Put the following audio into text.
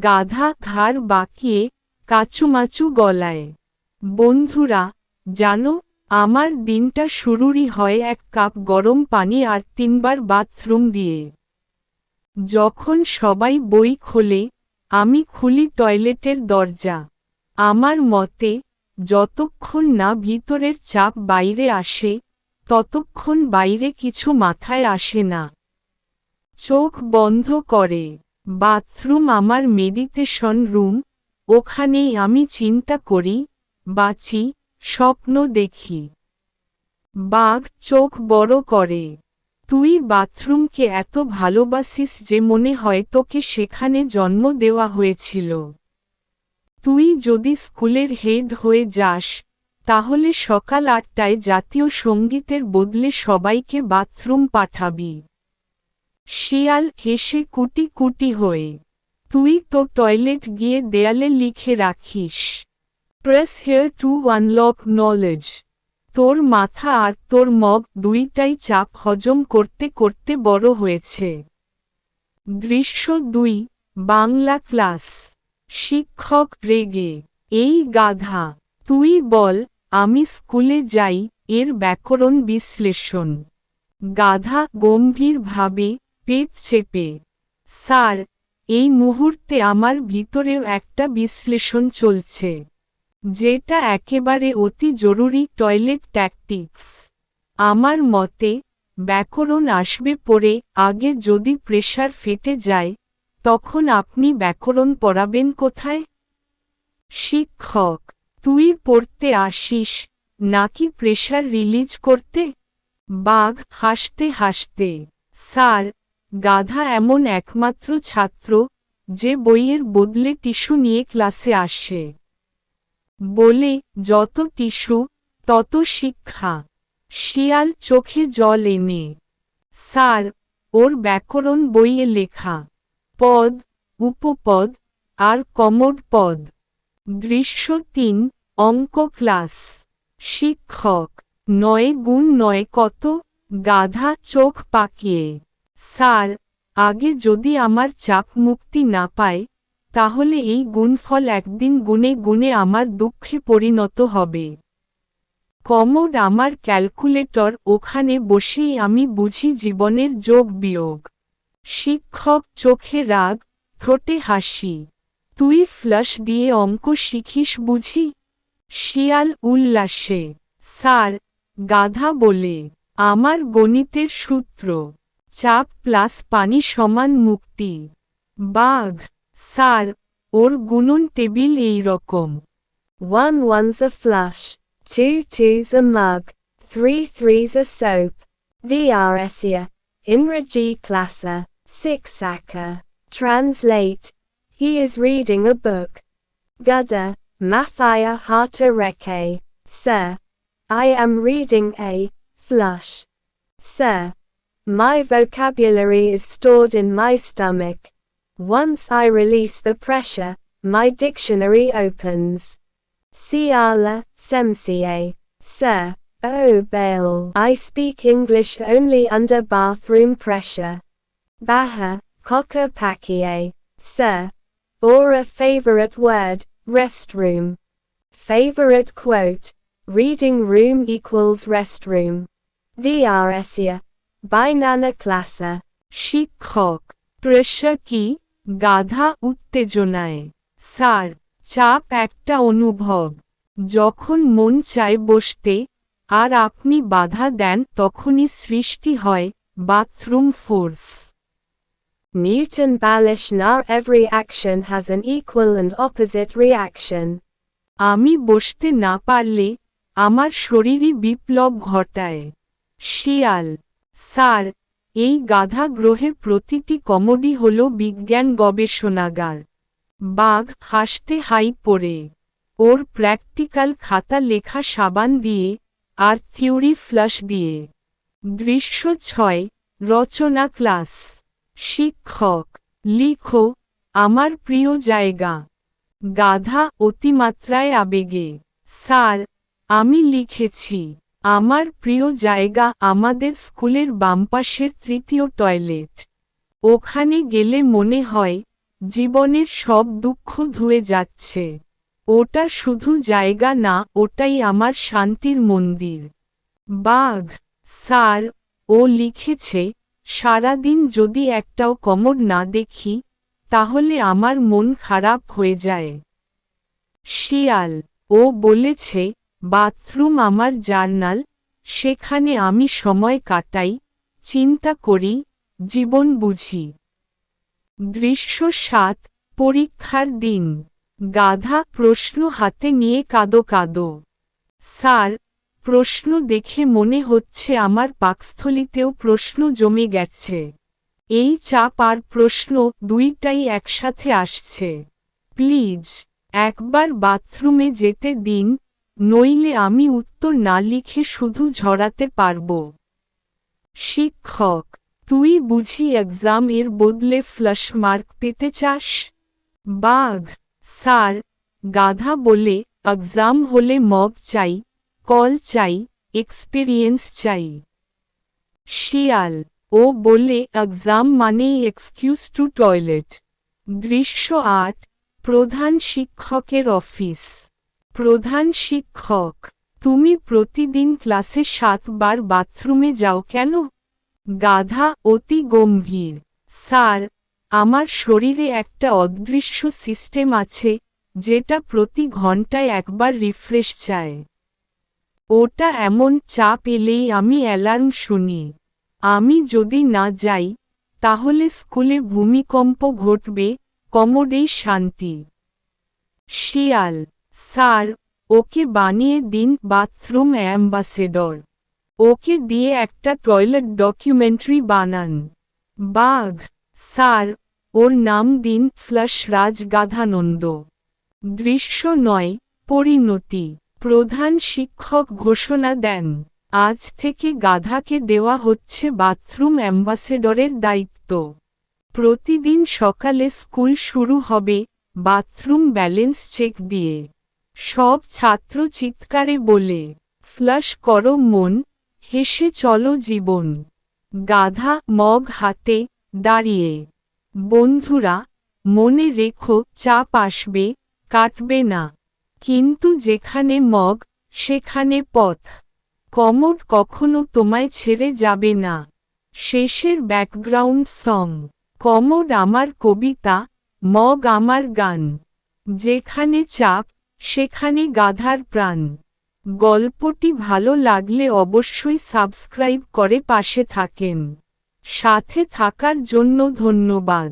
গাধা ঘাড় বাঁকিয়ে কাচুমাচু গলায়। বন্ধুরা, জানো, আমার দিনটা শুরুরই হয় এক কাপ গরম পানি আর তিনবার বাথরুম দিয়ে। যখন সবাই বই খোলে, আমি খুলি টয়লেটের দরজা। আমার মতে, যতক্ষণ না ভিতরের চাপ বাইরে আসে, ততক্ষণ বাইরে কিছু মাথায় আসে না। চোখ বন্ধ করে। বাথরুম আমার মেডিটেশন রুম, ওখানেই আমি চিন্তা করি, বাঁচি, স্বপ্ন দেখি। বাঘ চোখ বড় করে। তুই বাথরুমকে এত ভালোবাসিস যে মনে হয় তোকে সেখানে জন্ম দেওয়া হয়েছিল। তুই যদি স্কুলের হেড হয়ে যাস, তাহলে সকাল আটটায় জাতীয় সঙ্গীতের বদলে সবাইকে বাথরুম পাঠাবি। শিয়াল হেসে কুটি কুটি হয়ে, তুই তো টয়লেট গিয়ে দেয়ালে লিখে রাখিস। Press here to unlock knowledge তোর মাথা আর তোর মগ দুইটাই চাপ হজম করতে করতে বড় হয়েছে। দৃশ্য দুই, বাংলা ক্লাস। শিক্ষক রেগে, এই গাধা, তুই বল, আমি স্কুলে যাই, এর ব্যাকরণ বিশ্লেষণ। গাধা গম্ভীরভাবে পেট চেপে স্যার, এই মুহূর্তে আমার ভিতরেও একটা বিশ্লেষণ চলছে, যেটা একেবারে অতি জরুরি টয়লেট ট্যাকটিক্স। আমার মতে, ব্যাকরণ আসবে পরে, আগে যদি প্রেশার ফেটে যায়, তখন আপনি ব্যাকরণ পড়াবেন কোথায়? শিক্ষক, তুই পড়তে আসিস, নাকি প্রেশার রিলিজ করতে? বাঘ হাসতে হাসতে। স্যার গাধা এমন একমাত্র ছাত্র, যে বইয়ের বদলে টিস্যু নিয়ে ক্লাসে আসে। বলে, যত টিস্যু, তত শিক্ষা। শিয়াল চোখে জল এনে। স্যার, ওর ব্যাকরণ বইয়ে লেখা। পদ, উপপদ, আর কমোড পদ। দৃশ্য তিন, অঙ্ক ক্লাস। শিক্ষক, নয় গুণ নয় কত, গাধা চোখ পাকিয়ে। স্যার, আগে যদি আমার চাপ মুক্তি না পায়, তাহলে এই গুণফল একদিন গুণে গুণে আমার দুঃখে পরিণত হবে। কমোড আমার ক্যালকুলেটর, ওখানে বসেই আমি বুঝি জীবনের যোগ বিয়োগ। শিক্ষক চোখে রাগ, ঠোঁটে হাসি। তুই ফ্লাশ দিয়ে অঙ্ক শিখিস বুঝি? শিয়াল উল্লাসে। স্যার, গাধা বলে, আমার গণিতের সূত্র। চাপ প্লাস পানি সমান মুক্তি বাঘ স্যার ওর গুণন টেবিল এই রকম One one's a flush, two two's a mug, three three's a soap. Drsia. Inraji Klasa, six Saka. Translate. He is reading a book. Gudda, Mathaya Hata Reke. Sir. I am reading a flush. Sir. my vocabulary is stored in my stomach. Once I release the pressure, my dictionary opens. Siala, Semsie. Sir. Oh Bale. I speak English only under bathroom pressure. Baha, Cocker Pakie. Sir. Or a favorite word, restroom. Favorite quote. Reading room equals restroom. Drsia. Binana Klasa. শিক্ষক pressure কি গাধা উত্তেজনায় sir চাপ একটা অনুভব যখন মন চায় বসতে আর আপনি বাধা দেন তখনই সৃষ্টি হয় bathroom force Newton Balish Now every action has an equal and opposite reaction. আমি বসতে না পারলে আমার শরীরই বিপ্লব ঘটায় শিয়াল স্যার, এই গাধা গ্রহের প্রতিটি কমোডি হল বিজ্ঞান গবেষণাগার। বাঘ হাসতে হাই পড়ে। ওর প্র্যাকটিক্যাল খাতা লেখা সাবান দিয়ে আর থিওরি ফ্লাশ দিয়ে। দৃশ্য ছয়, রচনা ক্লাস। শিক্ষক, লিখো, আমার প্রিয় জায়গা। গাধা অতিমাত্রায় আবেগে। স্যার, আমি লিখেছি। আমার প্রিয় জায়গা আমাদের স্কুলের বামপাশের তৃতীয় টয়লেট। ওখানে গেলে মনে হয়, জীবনের সব দুঃখ ধুয়ে যাচ্ছে। ওটা শুধু জায়গা না, ওটাই আমার শান্তির মন্দির। বাঘ, স্যার, ও লিখেছে, সারাদিন যদি একটাও কমর না দেখি, তাহলে আমার মন খারাপ হয়ে যায়। শিয়াল, ও বলেছে বাথরুম আমার জার্নাল, সেখানে আমি সময় কাটাই, চিন্তা করি, জীবন বুঝি। দৃশ্য সাত, পরীক্ষার দিন। গাধা প্রশ্ন হাতে নিয়ে কাদো কাদো। স্যার, প্রশ্ন দেখে মনে হচ্ছে আমার পাকস্থলিতেও প্রশ্ন জমে গেছে। এই চাপ আর প্রশ্ন দুইটাই একসাথে আসছে। প্লিজ, একবার বাথরুমে যেতে দিন নইলে আমি উত্তর না লিখে শুধু ঝরাতে পারব। শিক্ষক, তুই বুঝি এক্সাম এর বদলে ফ্লাশ মার্ক পেতে চাস? বাঘ, স্যার, গাধা বলে এক্সাম হলে মগ চাই কল চাই এক্সপিরিয়েন্স চাই। শিয়াল, ও বলে এক্সাম মানেই এক্সকিউজ টু টয়লেট দৃশ্য আট, প্রধান শিক্ষকের অফিস প্রধান শিক্ষক, তুমি প্রতিদিন ক্লাসে সাতবার বাথরুমে যাও কেন? গাধা অতি গম্ভীর। স্যার, আমার শরীরে একটা অদৃশ্য সিস্টেম আছে, যেটা প্রতি ঘন্টায় একবার রিফ্রেশ চায়। ওটা এমন চাপ এলেই আমি অ্যালার্ম শুনি। আমি যদি না যাই, তাহলে স্কুলে ভূমিকম্প ঘটবে, কমোডেই শান্তি। শিয়াল স্যার, ওকে বানিয়ে দিন বাথরুম অ্যাম্বাসেডর। ওকে দিয়ে একটা টয়লেট ডকুমেন্টারি বানান। বাঘ স্যার, ওর নাম দিন ফ্লাশ রাজ গাধানন্দ। দৃশ্য নয়, পরিণতি। প্রধান শিক্ষক ঘোষণা দেন, আজ থেকে গাধাকে দেওয়া হচ্ছে বাথরুম অ্যাম্বাসেডরের দায়িত্ব। প্রতিদিন সকালে স্কুল শুরু হবে, বাথরুম ব্যালেন্স চেক দিয়ে। সব ছাত্র চিৎকারে বলে, ফ্লাশ করো মন, হেসে চলো জীবন। গাধা মগ হাতে দাঁড়িয়ে। বন্ধুরা, মনে রেখো চাপ আসবে, কাটবে না। কিন্তু যেখানে মগ, সেখানে পথ। কমর কখনো তোমায় ছেড়ে যাবে না। শেষের ব্যাকগ্রাউন্ড সং, কমর আমার কবিতা, মগ আমার গান। যেখানে চাপ সেখানে গাধার প্রাণ। গল্পটি ভালো লাগলে অবশ্যই সাবস্ক্রাইব করে পাশে থাকেন। সাথে থাকার জন্য ধন্যবাদ।